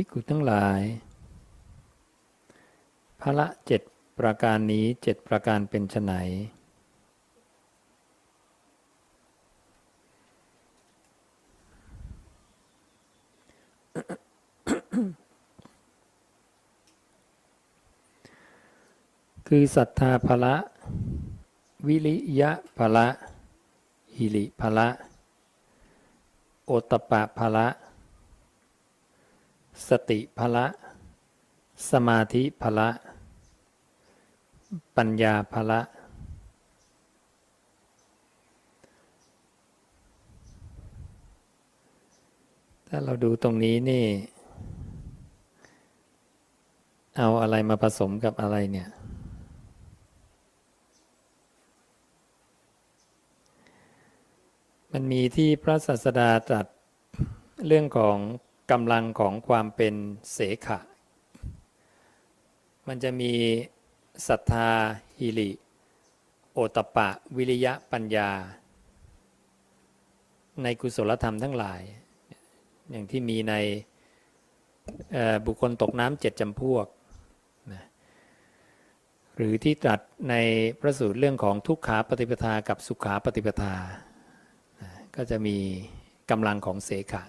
ภิกขุทั้งหลายพระเจ็ดประการนี้เจ็ดประการเป็นไฉนคือศรัทธาภละวิริยะภละหิริภละโอตตปะภละ สติภละ สมาธิภละ ปัญญาภละ ถ้าเราดูตรงนี้นี่ เอาอะไรมาผสมกับอะไรเนี่ย มันมีที่พระศาสดาตรัสเรื่องของ กำลังของความเป็นเสขะ มันจะมีศรัทธาหิริ โอตปะ วิริยะปัญญา ในกุศลธรรมทั้งหลาย อย่างที่มีในบุคคลตกน้ำเจ็ดจำพวกนะหรือที่ตรัสในพระสูตรเรื่องของทุกขาปฏิปทากับสุขาปฏิปทา ก็จะมีกำลังของเสขะ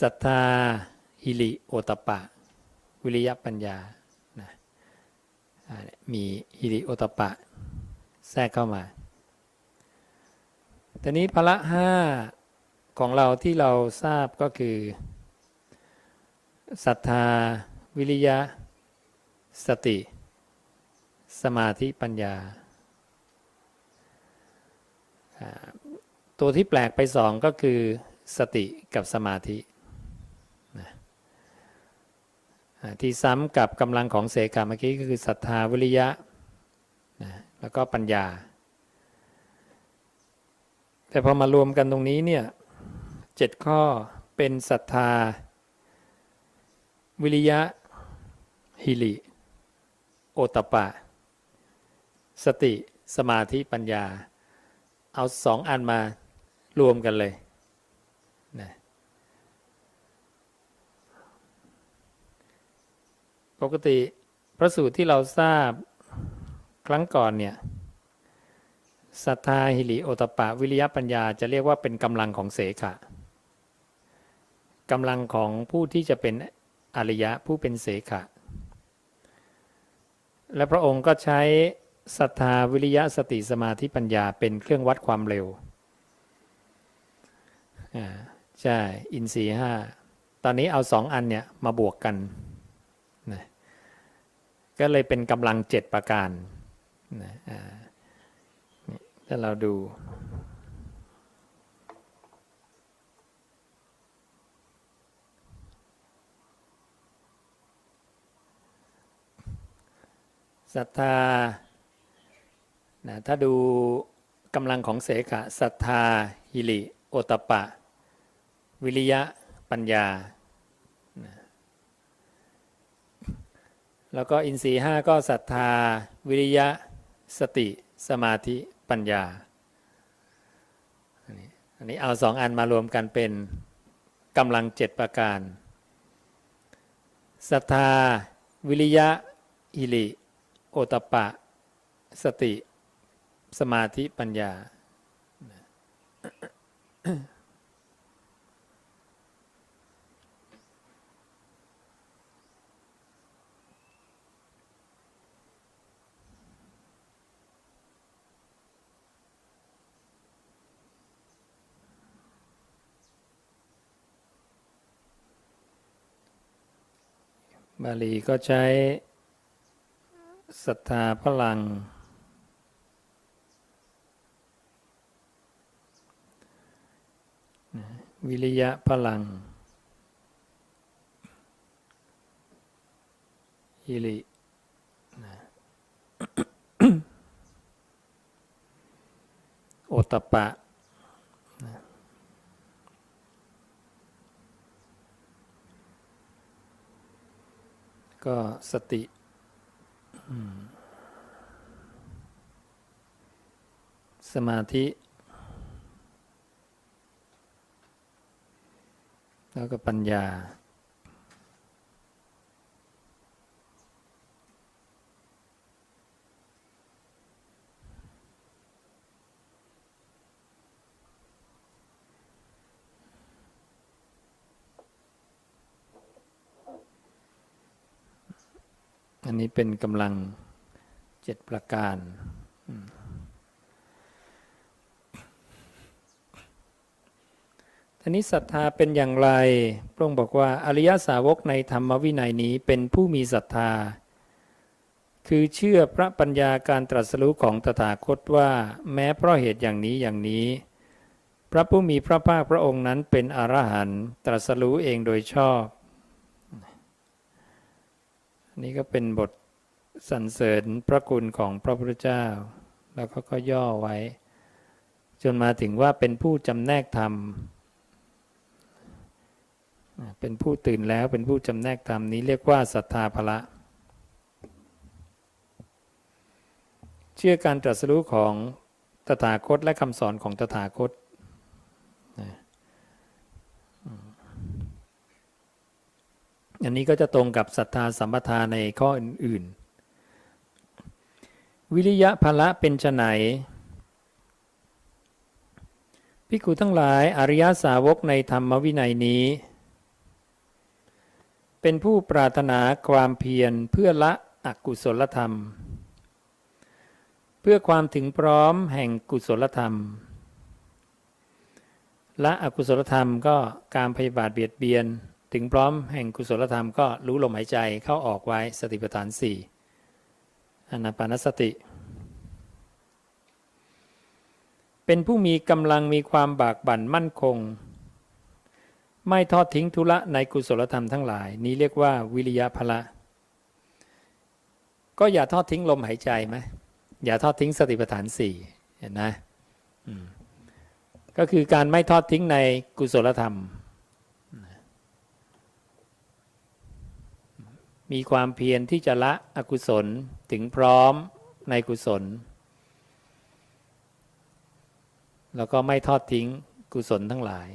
ศรัทธาหิริโอตปะ วิริยปัญญานะมีหิริโอตปะ แทรกเข้ามาทีนี้พละห้าของเราที่เราทราบก็คือศรัทธา วิริยะ สติ สมาธิปัญญา ตัวที่แปลกไปสองก็คือสติกับสมาธินะอ่า ที่ซ้ำกับกำลังของเสกาเมื่อกี้ก็คือศรัทธาวิริยะนะแล้วก็ปัญญา แต่พอมารวมกันตรงนี้เนี่ยเจ็ดข้อเป็นศรัทธา วิริยะ หิริ โอตปปะสติ สมาธิ ปัญญา เอาสองอันมารวมกันเลยนะ ปกติพระสูตรที่เราทราบครั้งก่อนเนี่ยศรัทธาหิริโอตปะวิริยะปัญญาจะเรียกว่าเป็นกำลังของเสขะกำลังของผู้ที่จะเป็นอริยะผู้เป็นเสขะ และพระองค์ก็ใช้ศรัทธาวิริยะสติสมาธิปัญญาเป็นเครื่องวัดความเร็วอ่าใช่อินทรีห้าตอนนี้เอาสองอันเนี่ยมาบวกกัน ก็เลยเป็นกำลังเจ็ดประการนะถ้าเราดูศรัทธานะถ้าดูกำลังของเสขะศรัทธา หิริ โอตปะ วิริยะ ปัญญานะ แล้วก็อินทรีย์ห้าก็ศรัทธา วิริยะ สติ สมาธิปัญญา อันนี้อันนี้เอาสองอันมารวมกันเป็นกำลังเจ็ดประการศรัทธา วิริยะหิริโอตปะ สติ สมาธิปัญญา บาลีก็ใช้ศรัทธาพลัง วิริยะพลังฮิริโอตปะ ก็สติสมาธิ แล้วก็ปัญญา นนี้เป็นกำลังเจ็ดประการอืมทีนี้ศรัทธาเป็นอย่างไร พระองค์บอกว่าอริยสาวกในธรรมวินัยนี้เป็นผู้มีศรัทธา คือเชื่อพระปัญญาการตรัสรู้ของตถาคตว่า แม้เพราะเหตุอย่างนี้อย่างนี้ พระผู้มีพระภาคพระองค์นั้นเป็นอรหันต์ตรัสรู้เองโดยชอบ นี่ก็เป็นบทสรรเสริญพระคุณของพระพุทธเจ้า แล้วก็ก็ย่อไว้ จนมาถึงว่าเป็นผู้จำแนกธรรม เป็นผู้ตื่นแล้วเป็นผู้จำแนกธรรมนี้เรียกว่าศรัทธาภละ เชื่อการตรัสรู้ของตถาคตและคำสอนของตถาคตนะอืม อันนี้ก็จะตรงกับศรัทธาสัมปทาในข้ออื่น ๆ วิริยะภละเป็นไนพิกุทั้งหลายอริยสาวกในธรรมวินัยนี้ เป็นผู้ปรารถนาความเพียรเพื่อละอกุศลธรรม เพื่อความถึงพร้อมแห่งกุศลธรรมละอกุศลธรรมก็การพยาบาทเบียดเบียน ถึงพร้อมแห่งกุศลธรรมก็รู้ลมหายใจเข้าออกไว้สติปัฏฐานสี่อนาปานสติ เป็นผู้มีกำลังมีความบากบั่นมั่นคง ไม่ทอดทิ้งธุระในกุศลธรรมทั้งหลาย นี้เรียกว่าวิริยะพละ ก็อย่าทอดทิ้งลมหายใจไหมอย่าทอดทิ้งสติปัฏฐานสี่เห็นนะอืมก็คือการไม่ทอดทิ้งในกุศลธรรม มีความเพียรที่จะละอกุศลถึงพร้อมในกุศล แล้วก็ไม่ทอดทิ้งกุศลทั้งหลาย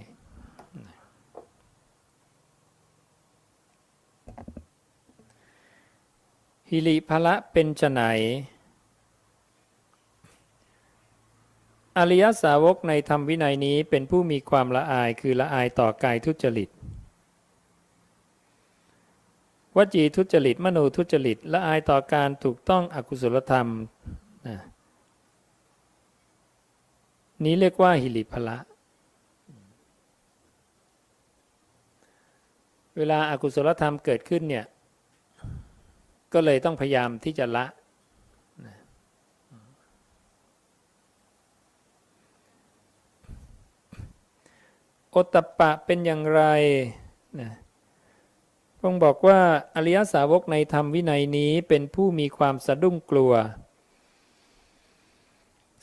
ฮิริภละเป็นไฉนอริยสาวกในธรรมวินัยนี้เป็นผู้มีความละอายคือละอายต่อกายทุจริต วจีทุจริต มโนทุจริตละอายต่อการถูกต้องอกุศลธรรมนะนี้เรียกว่าหิริภละ เวลาอากุศลธรรมเกิดขึ้นเนี่ย ก็เลยต้องพยายามที่จะละ โอตตปปะเป็นอย่างไรนะ พงค์บอกว่าอริยสาวกในธรรมวินัยนี้เป็นผู้มีความสะดุ้งกลัว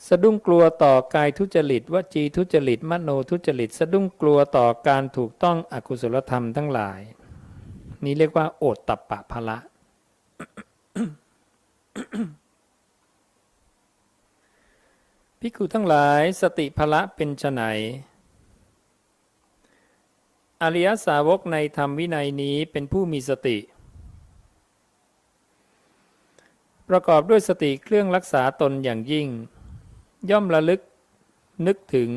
สะดุ้งกลัวต่อกายทุจริตวจีทุจริตมโนทุจริต สะดุ้งกลัวต่อการถูกต้องอกุศลธรรมทั้งหลาย นี้เรียกว่า โอตตัปปะภละพิกุทั้งหลายสติภละเป็นไฉน อริยสาวกในธรรมวินัยนี้เป็นผู้มีสติ ประกอบด้วยสติเครื่องรักษาตนอย่างยิ่ง ย่อมระลึกนึกถึง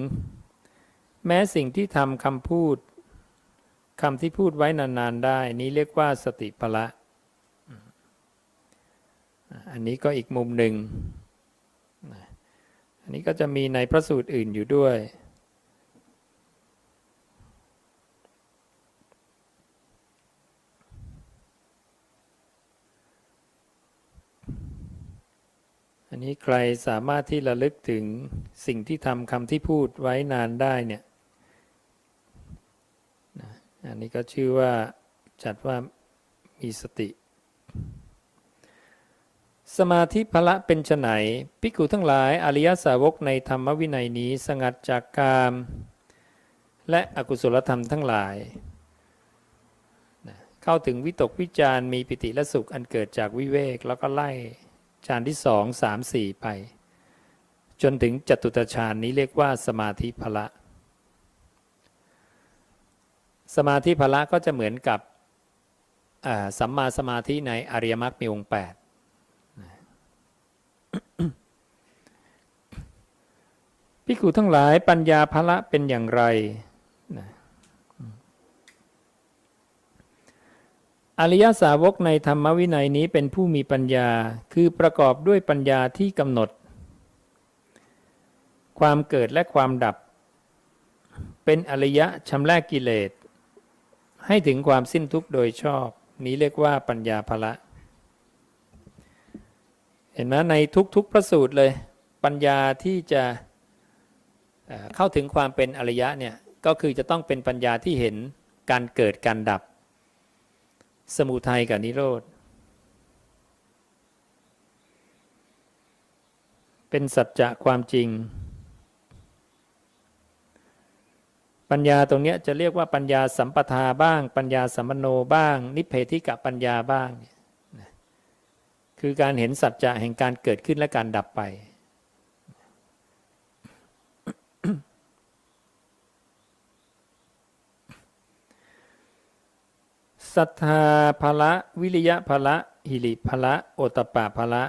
แม้สิ่งที่ทำคำพูดคำที่พูดไว้นานๆได้ นี้เรียกว่าสติภละ อันนี้ก็อีกมุมหนึ่ง อันนี้ก็จะมีในพระสูตรอื่นอยู่ด้วย นนี้ใครสามารถที่ระลึกถึงสิ่งที่ทำคำที่พูดไว้นานได้เนี่ยอันนี้ก็ชื่อว่าจัดว่ามีสติ สมาธิพละเป็นไนภิกขุทั้งหลายอริยสาวกในธรรมวินัยนี้สงัดจากกาม และอกุศลธรรมทั้งหลาย เข้าถึงวิตกวิจารมีปิติและสุขอันเกิดจากวิเวกแล้วก็ไล่ ฌานที่สองสามสี่ไป จนถึงจตุตฌานนี้เรียกว่าสมาธิพละ สมาธิพละก็จะเหมือนกับสัมมาสมาธิในอริยมรรคมีองค์แปดพิกุทั้งหลายปัญญาภละเป็นอย่างไรนะ อริยสาวกในธรรมวินัยนี้เป็นผู้มีปัญญา คือประกอบด้วยปัญญาที่กำหนด ความเกิดและความดับ เป็นอริยะชำระกกิเลส ให้ถึงความสิ้นทุกข์โดยชอบ นี้เรียกว่าปัญญาภละ เห็นไหมในทุกๆพระสูตรเลย ปัญญาที่จะเอ่อเข้าถึงความเป็นอริยะเนี่ย ก็คือจะต้องเป็นปัญญาที่เห็นการเกิดการดับ สมุทัยกับนิโรธ เป็นสัจจะความจริง ปัญญาตรงนี้จะเรียกว่าปัญญาสัมปทาบ้าง ปัญญาสัมมโนบ้าง นิเพธิกะปัญญาบ้าง คือการเห็นสัจจะแห่งการเกิดขึ้นและการดับไป ศรัทธาภละวิริยะภละหิริภละโอตปะภละ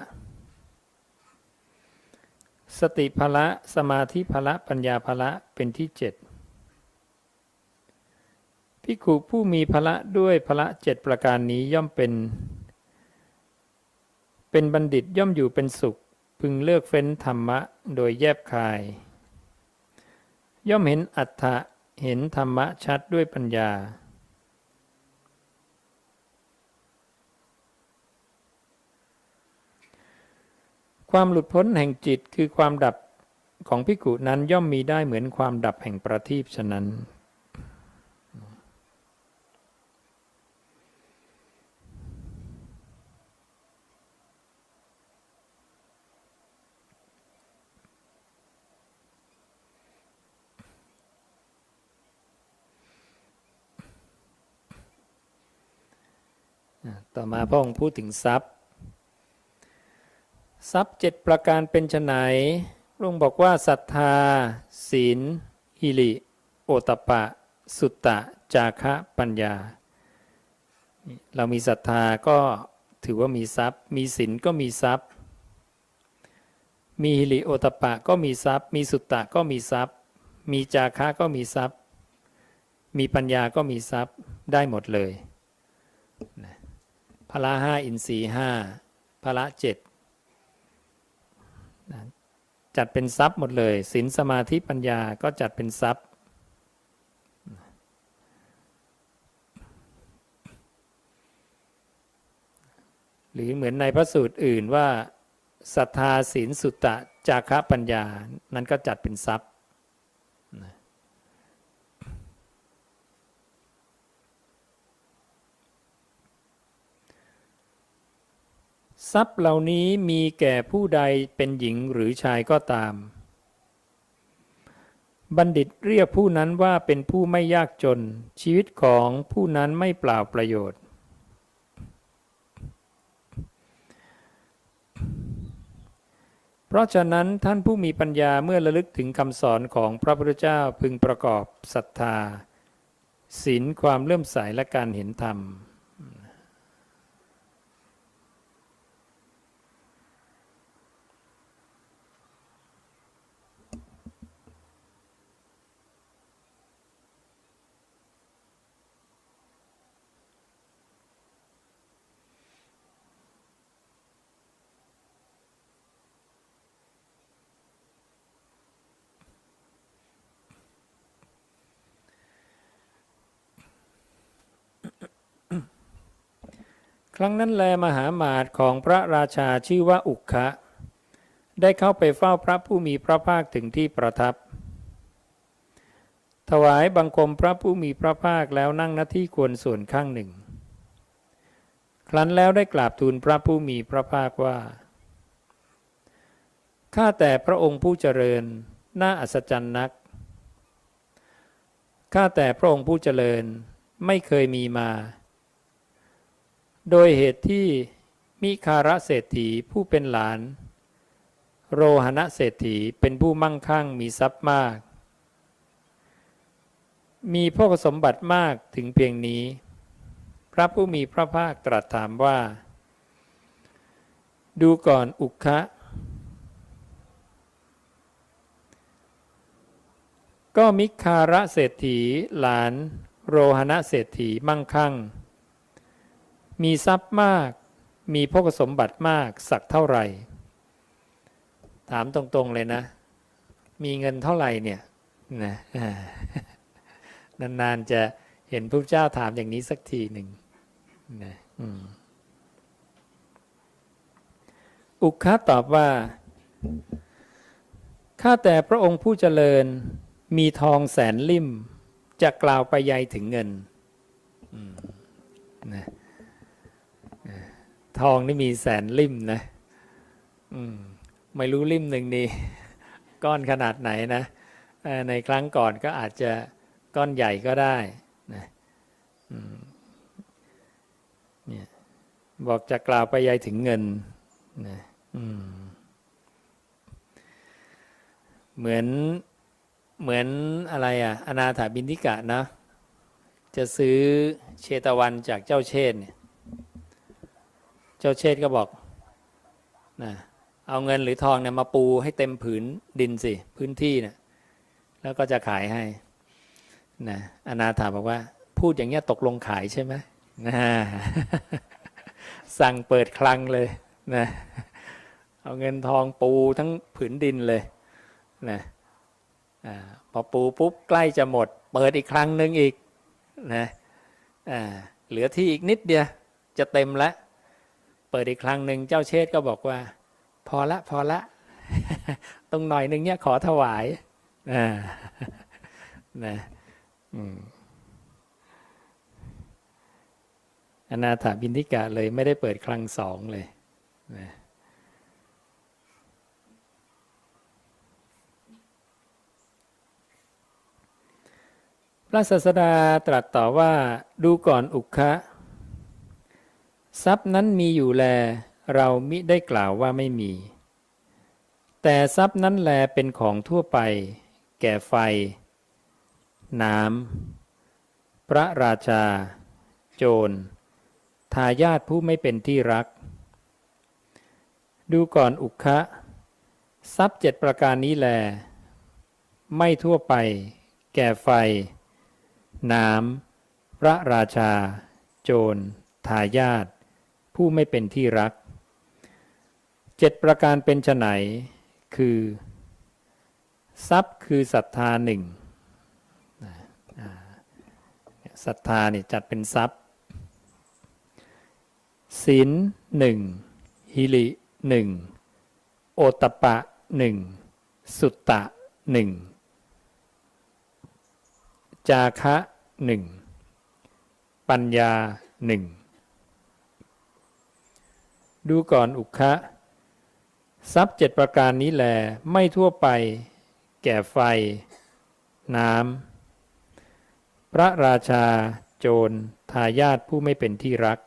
สติภละสมาธิภละปัญญาภละเป็นที่เจ็ดพิกขุผู้มีภละด้วยภละเจ็ดประการนี้ย่อมเป็น เป็นบัณฑิตย่อมอยู่เป็นสุข พึงเลือกเฟ้นธรรมะโดยแยบคาย ย่อมเห็นอัตถะเห็นธรรมะชัดด้วยปัญญา ความหลุดพ้นแห่งจิตคือความดับของพิกุนั้นย่อมมีได้เหมือนความดับแห่งประทีปฉะนั้น ต่อมาพระองค์พูดถึงทรัพย์ ทรัพย์เจ็ดประการเป็นไฉนพระองบอกว่าศรัทธา ศีลหิริโอตปะ สุตตะ จาคะปัญญา เรามีศรัทธาก็ถือว่ามีทรัพย์ มีศีลก็มีทรัพย์ มีหิริโอตปะก็มีทรัพย์ มีสุตตะก็มีทรัพย์ มีจาคะก็มีทรัพย์ มีปัญญาก็มีทรัพย์ได้หมดเลยนะพละห้าอินทรีห้าพละเจ็ด นะจัดเป็นทรัพย์หมดเลยศีลสมาธิปัญญาก็จัดเป็นทรัพย์ หรือเหมือนในพระสูตรอื่นว่าศรัทธาศีลสุตตะจาคะปัญญา นั้นก็จัดเป็นทรัพย์ ทรัพย์เหล่านี้มีแก่ผู้ใดเป็นหญิงหรือชายก็ตาม บัณฑิตเรียกผู้นั้นว่าเป็นผู้ไม่ยากจน ชีวิตของผู้นั้นไม่เปล่าประโยชน์ เพราะฉะนั้นท่านผู้มีปัญญาเมื่อระลึกถึงคำสอนของพระพุทธเจ้าพึงประกอบศรัทธาศีลความเลื่อมใสและการเห็นธรรม รั้งนั้นแลมหาหมาตของพระราชาชื่อว่าอุกคะ ได้เข้าไปเฝ้าพระผู้มีพระภาคถึงที่ประทับ ถวายบังคมพระผู้มีพระภาคแล้วนั่งหน้าที่ควรส่วนข้างหนึ่ง ครั้นแล้วได้กราบทูลพระผู้มีพระภาคว่า ข้าแต่พระองค์ผู้เจริญ น่าอัศจรรย์นัก ข้าแต่พระองค์ผู้เจริญไม่เคยมีมา โดยเหตุที่มิคาระเศรษฐีผู้เป็นหลาน โรหณะเศรษฐีเป็นผู้มั่งคั่งมีทรัพย์มาก มีพกสมบัติมากถึงเพียงนี้ พระผู้มีพระภาคตรัสถามว่า ดูก่อนอุคะก็มิคาระเศรษฐีหลาน โรหณะเศรษฐีมั่งคั่ง มีทรัพย์มาก มีพกสมบัติมากสักเท่าไหร่ ถามตรงๆเลยนะ มีเงินเท่าไหร่เนี่ยนะอ่านานๆจะเห็นพระเจ้าถามอย่างนี้สักทีหนึ่งนะอุคคะตอบว่า ข้าแต่พระองค์ผู้เจริญมีทองแสนลิ่ม จะกล่าวไปยัยถึงเงินนะ ทองนี่มีแสนลิ่มนะ อืม ไม่รู้ลิ่มหนึ่งนี่ก้อนขนาดไหนนะในครั้งก่อนก็อาจจะก้อนใหญ่ก็ได้นะเนี่ยบอกจะกล่าวไปยัยถึงเงินนะเหมือนเหมือนอะไรอะอนาถาบินทิกะนะ จะซื้อเชตวันจากเจ้าเชษเนี่ย เจ้าเชษก็บอกนะเอาเงินหรือทองเนี่ยมาปูให้เต็มผืนดินสิพื้นที่เนี่ยแล้วก็จะขายให้นะอนาถาบอกว่า พูดอย่างเงี้ยตกลงขายใช่ไหมนะสั่งเปิดคลังเลยนะเอาเงินทองปูทั้งผืนดินเลยนะอาพอปูปุ๊บใกล้จะหมด เปิดอีกครั้งหนึ่งอีกนะอ่าเหลือที่อีกนิดเดียวจะเต็มแล้ว เปิดอีกครั้งหนึ่งเจ้าเชษ์ก็บอกว่า พอละพอละ ตรงหน่อยหนึ่งเนี่ยขอถวายอ่านะอืมอนาถาบินทิกะเลยไม่ได้เปิดครั้งสองเลยนะพระศาสดาตรัสต่อว่าดูก่อนอุคคะ ทรัพย์นั้นมีอยู่แล เรามิได้กล่าวว่าไม่มี แต่ทรัพย์นั้นแลเป็นของทั่วไป แก่ไฟ น้ำ พระราชา โจร ทายาทผู้ไม่เป็นที่รัก ดูก่อนอุคคะทรัพย์เจ็ดประการนี้แล ไม่ทั่วไป แก่ไฟ น้ำ พระราชา โจรทายาท ผู้ไม่เป็นที่รักเจ็ดประการเป็นไนคือ ทรัพย์คือศรัทธาหนึ่งศรัทธาเนี่ยจัดเป็นทรัพย์ศีลหนึ่งฮิริหนึ่งโอตปะหนึ่งสุตตะหนึ่งจาคะหนึ่งปัญญาหนึ่ง ดูก่อนอุคะทรัพย์เจ็ดประการนี้แลไม่ทั่วไป แก่ไฟ น้ำพระราชา โจร ทายาทผู้ไม่เป็นที่รัก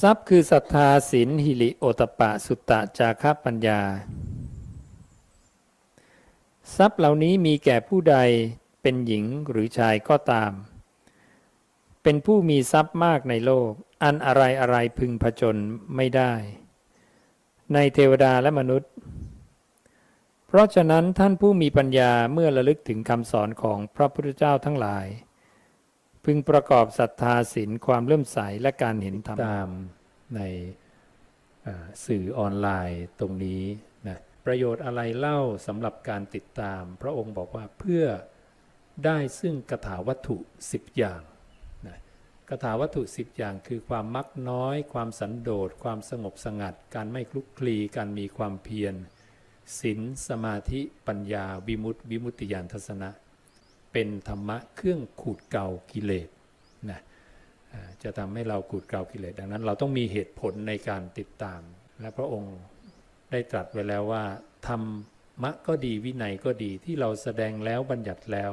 ทรัพย์คือศรัทธาศีลหิริโอตปะสุตตะจาคะปัญญา ทรัพย์เหล่านี้มีแก่ผู้ใด เป็นหญิงหรือชายก็ตาม เป็นผู้มีทรัพย์มากในโลก อันอะไรอะไรพึงผจญไม่ได้ ในเทวดาและมนุษย์ เพราะฉะนั้นท่านผู้มีปัญญาเมื่อระลึกถึงคำสอนของพระพุทธเจ้าทั้งหลาย พึงประกอบศรัทธาศีลความเลื่อมใสและการเห็นธรรมตามในสื่อออนไลน์ตรงนี้นะประโยชน์อะไรเล่าสำหรับการติดตาม พระองค์บอกว่าเพื่อ ได้ซึ่งกถาวัตถุ 10 อย่างนะกถาวัตถุ 10 อย่างคือความมักน้อย ความสันโดษ ความสงบสงัด การไม่คลุกคลี การมีความเพียรศีลสมาธิปัญญา วิมุตติวิมุตติญาณทัศนะ เป็นธรรมะเครื่องขูดเกากิเลสนะจะทำให้เราขูดเกากิเลสดังนั้นเราต้องมีเหตุผลในการติดตาม และพระองค์ได้ตรัสไว้แล้วว่าธรรมะก็ดีวินัยก็ดีที่เราแสดงแล้วบัญญัติแล้ว